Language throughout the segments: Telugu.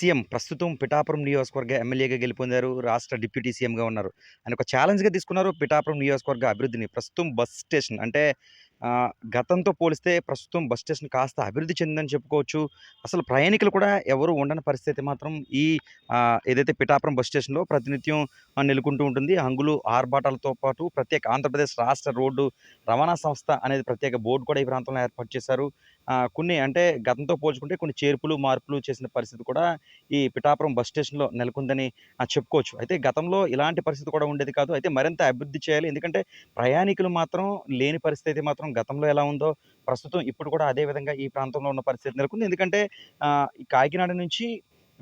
సీఎం ప్రస్తుతం పిఠాపురం నియోజకవర్గ ఎమ్మెల్యేగా గెలుపొందారు రాష్ట్ర డిప్యూటీ సీఎంగా ఉన్నారు. ఆయన ఒక ఛాలెంజ్గా తీసుకున్నారు పిఠాపురం నియోజకవర్గ అభివృద్ధిని. ప్రస్తుతం బస్ స్టేషన్ అంటే గతంతో పోలిస్తే ప్రస్తుతం బస్ స్టేషన్ కాస్త అభివృద్ధి చెందిందని చెప్పుకోవచ్చు. అసలు ప్రయాణికులు కూడా ఎవరు ఉండని పరిస్థితి మాత్రం ఈ ఏదైతే పిఠాపురం బస్ స్టేషన్లో ప్రతినిత్యం నెలకొంటూ ఉంటుంది. హంగులు ఆర్భాటాలతో పాటు ప్రత్యేక ఆంధ్రప్రదేశ్ రాష్ట్ర రోడ్డు రవాణా సంస్థ అనేది ప్రత్యేక బోర్డు కూడా ఈ ప్రాంతంలో ఏర్పాటు చేశారు. కొన్ని అంటే గతంతో పోల్చుకుంటే కొన్ని చేర్పులు మార్పులు చేసిన పరిస్థితి కూడా ఈ పిఠాపురం బస్ స్టేషన్లో నెలకొందని ఆ, చెప్పుకోవచ్చు. అయితే గతంలో ఇలాంటి పరిస్థితి కూడా ఉండేది కాదు. అయితే మరింత అభివృద్ధి చేయాలి. ఎందుకంటే ప్రయాణికులు మాత్రం లేని పరిస్థితి మాత్రం గతంలో ఎలా ఉందో ప్రస్తుతం ఇప్పుడు కూడా అదే విధంగా ఈ ప్రాంతంలో ఉన్న పరిస్థితి నెలకొంది. ఎందుకంటే కాకినాడ నుంచి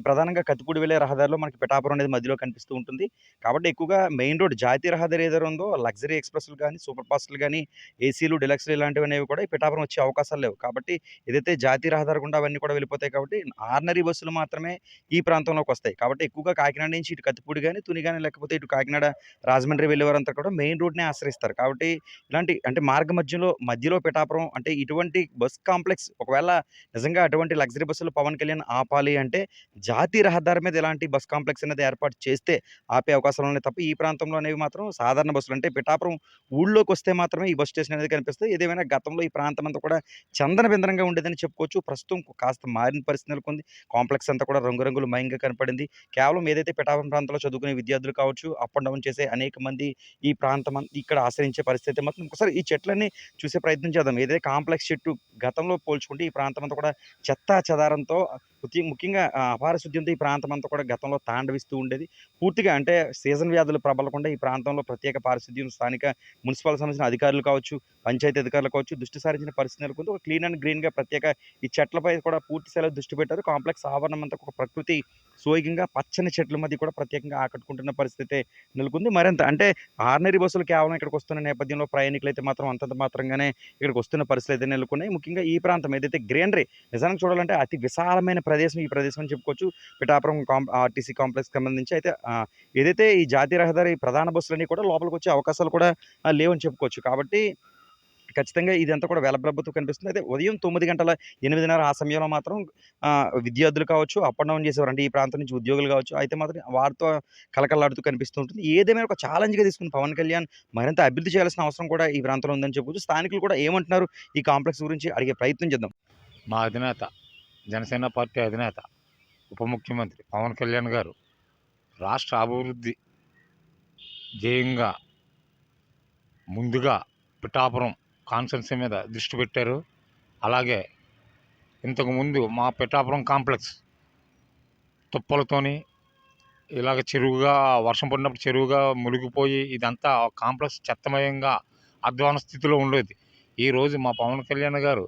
ప్రధానంగా కత్తిపూడి వెళ్ళే రహదారిలో మనకి పిఠాపురం అనేది మధ్యలో కనిపిస్తూ ఉంటుంది. కాబట్టి ఎక్కువగా మెయిన్ రోడ్ జాతీయ రహదారి ఏదైనా ఉందో లగ్జరీ ఎక్స్ప్రెస్లు కానీ సూపర్ ఫాస్ట్లు కానీ ఏసీలు డిలక్స్లు ఇలాంటివి అనేవి కూడా ఈ పిఠాపురం వచ్చే అవకాశాలు లేవు. కాబట్టి ఏదైతే జాతీయ రహదారి గుండా అవన్నీ కూడా వెళ్ళిపోతాయి కాబట్టి ఆర్నరీ బస్సులు మాత్రమే ఈ ప్రాంతంలోకి వస్తాయి. కాబట్టి ఎక్కువగా కాకినాడ నుంచి ఇటు కత్తిపూడి కానీ తుని కానీ లేకపోతే ఇటు కాకినాడ రాజమండ్రి వెళ్ళేవారంతా కూడా మెయిన్ రోడ్నే ఆశ్రయిస్తారు. కాబట్టి ఇలాంటి అంటే మార్గ మధ్యలో మధ్యలో పిఠాపురం అంటే ఇటువంటి బస్ కాంప్లెక్స్ ఒకవేళ నిజంగా అటువంటి లగ్జరీ బస్సులు పవన్ కళ్యాణ్ ఆపాలి అంటే జాతీయ రహదారి మీద ఇలాంటి బస్ కాంప్లెక్స్ అనేది ఏర్పాటు చేస్తే ఆపే అవకాశాలు ఉన్నాయి తప్ప ఈ ప్రాంతంలో అనేవి మాత్రం సాధారణ బస్సులు. అంటే పిఠాపురం ఊళ్ళోకి వస్తే మాత్రమే ఈ బస్ స్టేషన్ అనేది కనిపిస్తుంది. ఏదేమైనా గతంలో ఈ ప్రాంతం అంతా కూడా చందనబిందనంగా ఉండేదని చెప్పుకోవచ్చు. ప్రస్తుతం కాస్త మారిన పరిస్థితి నెలకొంది. కాంప్లెక్స్ అంతా కూడా రంగురంగులు మయంగా కనపడింది. కేవలం ఏదైతే పిఠాపురం ప్రాంతంలో చదువుకునే విద్యార్థులు కావచ్చు అప్ అండ్ డౌన్ చేసే అనేక మంది ఈ ప్రాంతం ఇక్కడ ఆశ్రయించే పరిస్థితి మాత్రం ఒకసారి ఈ చెట్లన్నీ చూసే ప్రయత్నం చేద్దాం. ఏదైతే కాంప్లెక్స్ చెట్టు గతంలో పోల్చుకుంటే ఈ ప్రాంతం అంతా కూడా చెత్త చెదారంతో ముఖ్యంగా అపార పారిశుద్ధ్యంతో ఈ ప్రాంతం అంతా కూడా గతంలో తాండవిస్తూ ఉండేది. పూర్తిగా అంటే సీజన్ వ్యాధులు ప్రబలకుండా ఈ ప్రాంతంలో ప్రత్యేక పారిశుద్ధ్యం స్థానిక మున్సిపల్ సంబంధించిన అధికారులు కావచ్చు పంచాయతీ అధికారులు కావచ్చు దృష్టి సారించిన పరిస్థితి నెలకొంది. ఒక క్లీన్ అండ్ గ్రీన్గా ప్రత్యేక ఈ చెట్లపై కూడా పూర్తి స్థాయిలో దృష్టి పెట్టారు. కాంప్లెక్స్ ఆవరణం అంతా ఒక ప్రకృతి సోయిగంగా పచ్చని చెట్ల మధ్య కూడా ప్రత్యేకంగా ఆకట్టుకుంటున్న పరిస్థితి నెలకొంది. మరింత అంటే ఆర్డినరీ బస్సులు కేవలం ఇక్కడికి వస్తున్న నేపథ్యంలో ప్రయాణికులు అయితే మాత్రం అంతంత మాత్రంగానే ఇక్కడికి వస్తున్న పరిస్థితి అయితే నెలకొన్నాయి. ముఖ్యంగా ఈ ప్రాంతం ఏదైతే గ్రీనరీ నిజానికి చూడాలంటే అతి విశాలమైన ప్రదేశం ఈ ప్రదేశం అని చెప్పుకోవచ్చు. పిఠాపురం కాం ఆర్టీసీ కాంప్లెక్స్ సంబంధించి అయితే ఏదైతే ఈ జాతీయ రహదారి ప్రధాన బస్సులన్నీ కూడా లోపలికి వచ్చే అవకాశాలు కూడా లేవని చెప్పుకోవచ్చు. కాబట్టి ఖచ్చితంగా ఇదంతా కూడా వెలబ్రబ్బతో కనిపిస్తుంది. అయితే ఉదయం తొమ్మిది గంటల ఎనిమిదిన్నర ఆ సమయంలో మాత్రం విద్యార్థులు కావచ్చు అప్ అండ్ డౌన్ చేసేవారు. అంటే ఈ ప్రాంతం నుంచి ఉద్యోగులు కావచ్చు అయితే మాత్రం వారితో కలకలాడుతూ కనిపిస్తూ ఉంటుంది ఏదేమైనా ఒక ఛాలెంజ్గా తీసుకుని పవన్ కళ్యాణ్ మరింత అభివృద్ధి చేయాల్సిన అవసరం కూడా ఈ ప్రాంతంలో ఉందని చెప్పొచ్చు స్థానికులు కూడా ఏమంటున్నారు ఈ కాంప్లెక్స్ గురించి? అడిగే ప్రయత్నం చేద్దాం. మా అధినేత జనసేన పార్టీ అధినేత ఉప ముఖ్యమంత్రి పవన్ కళ్యాణ్ గారు రాష్ట్ర అభివృద్ధి ధ్యేయంగా ముందుగా పిఠాపురం కాన్సెన్సీ మీద దృష్టి పెట్టారు. అలాగే ఇంతకుముందు మా పిఠాపురం కాంప్లెక్స్ తుప్పలతోని ఇలాగ చెరువుగా వర్షం పడినప్పుడు చెరువుగా మునిగిపోయి ఇదంతా కాంప్లెక్స్ చెత్తమయంగా అధ్వాన స్థితిలో ఉండేది. ఈరోజు మా పవన్ కళ్యాణ్ గారు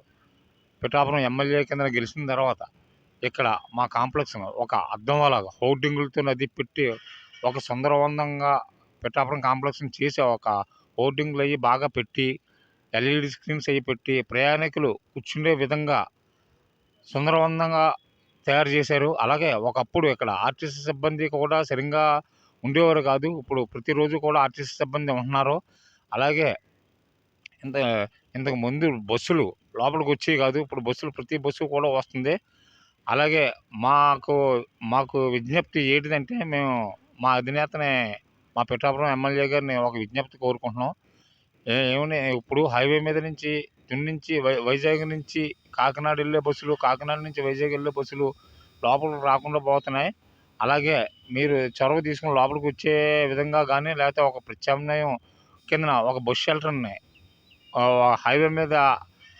పిఠాపురం ఎమ్మెల్యే కింద గెలిచిన తర్వాత ఇక్కడ మా కాంప్లెక్స్ ఒక అద్దం అలాగా హోర్డింగులతో అది పెట్టి ఒక సుందరవందంగా పిఠాపురం కాంప్లెక్స్ని చేసి ఒక హోర్డింగ్లు అవి బాగా పెట్టి ఎల్ఈడి స్క్రీన్స్ అవి పెట్టి ప్రయాణికులు కూర్చుండే విధంగా సుందరవందంగా తయారు చేశారు. అలాగే ఒకప్పుడు ఇక్కడ ఆర్టీసీ సిబ్బంది కూడా సరిగ్గా ఉండేవారు కాదు. ఇప్పుడు ప్రతిరోజు కూడా ఆర్టీసీ సిబ్బంది ఉంటున్నారు. అలాగే ఇంత ఇంతకు ముందు బస్సులు లోపలికి వచ్చేవి కాదు. ఇప్పుడు బస్సులు ప్రతి బస్సు కూడా వస్తుంది. అలాగే మాకు మాకు విజ్ఞప్తి ఏంటిదంటే మేము మా అధినేతని మా పిఠాపురం ఎమ్మెల్యే గారిని ఒక విజ్ఞప్తి కోరుకుంటున్నాం. ఏమని ఇప్పుడు హైవే మీద నుంచి తుని నుంచి వై వైజాగ్ నుంచి కాకినాడ వెళ్ళే బస్సులు కాకినాడ నుంచి వైజాగ్ వెళ్ళే బస్సులు లోపలికి రాకుండా పోతున్నాయి. అలాగే మీరు చొరవ తీసుకుని లోపలికి వచ్చే విధంగా కానీ లేకపోతే ఒక ప్రత్యామ్నాయం కింద ఒక బస్ షెల్టర్ని హైవే మీద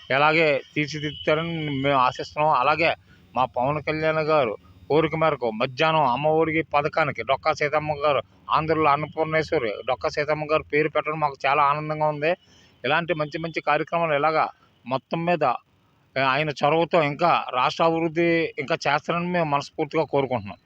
ఎలాగే తీర్చిదిద్దుతారని మేము ఆశిస్తున్నాం. అలాగే మా పవన్ కళ్యాణ్ గారు కోరిక మేరకు మధ్యాహ్నం అమ్మఒడికి పథకానికి డొక్కా సీతమ్మ గారు ఆంధ్రలో అన్నపూర్ణేశ్వరి డొక్కా సీతమ్మ గారు పేరు పెట్టడం మాకు చాలా ఆనందంగా ఉంది. ఇలాంటి మంచి మంచి కార్యక్రమాలు ఇలాగా మొత్తం మీద ఆయన చొరవతో ఇంకా రాష్ట్ర అభివృద్ధి ఇంకా చేస్తారని మేము మనస్ఫూర్తిగా కోరుకుంటున్నాం.